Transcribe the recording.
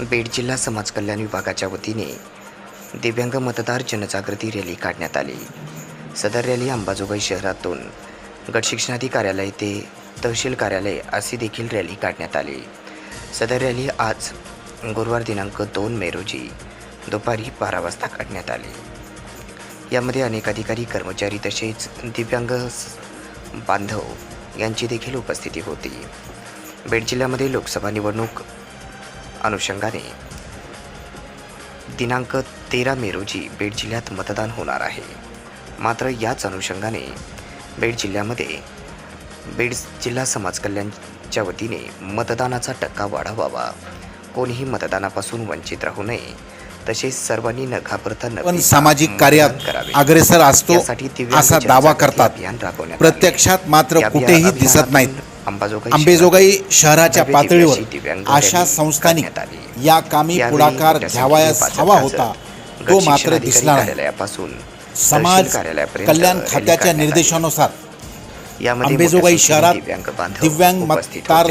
बीड जिल्हा समाज कल्याण विभागाच्या वतीने दिव्यांग मतदार जनजागृती रॅली काढण्यात आली. सदर रॅली अंबाजोगाई शहरातून गटशिक्षणाधी कार्यालय ते तहसील कार्यालय अशी देखील रॅली काढण्यात आली. सदर रॅली आज गुरुवार दिनांक दोन मे रोजी दुपारी बारा वाजता काढण्यात आली. यामध्ये अनेक अधिकारी कर्मचारी तसेच दिव्यांग बांधव यांची देखील उपस्थिती होती. बीड जिल्ह्यामध्ये लोकसभा निवडणूक अनुषंगाने. दिनांक तेरा मे रोजी बीड जिल्ह्यात मतदान होणार आहे. मात्र याच अनुषंगाने बीड जिल्ह्यामध्ये बीड जिल्हा समाज कल्याणच्या वतीने मतदानाचा टक्का वाढवावा. कोणीही मतदानापासून वंचित राहू नये. तसेच सर्वांनी न घाबरता न पण सामाजिक कार्यात. अग्रेसर असतो असा दावा करतात. प्रत्यक्षात मात्र कुठेही दिसत नाहीत. अंबाजोगाई शहराच्या पातळीवर आशा संस्थांनी. या कामी पुढाकार घ्यावयास हवा होता तो मात्र दिसला नाही कार्यालयापासून समाज कल्याण खात्याच्या. निर्देशानुसार संख्येने शहरात दिव्यांग मतदार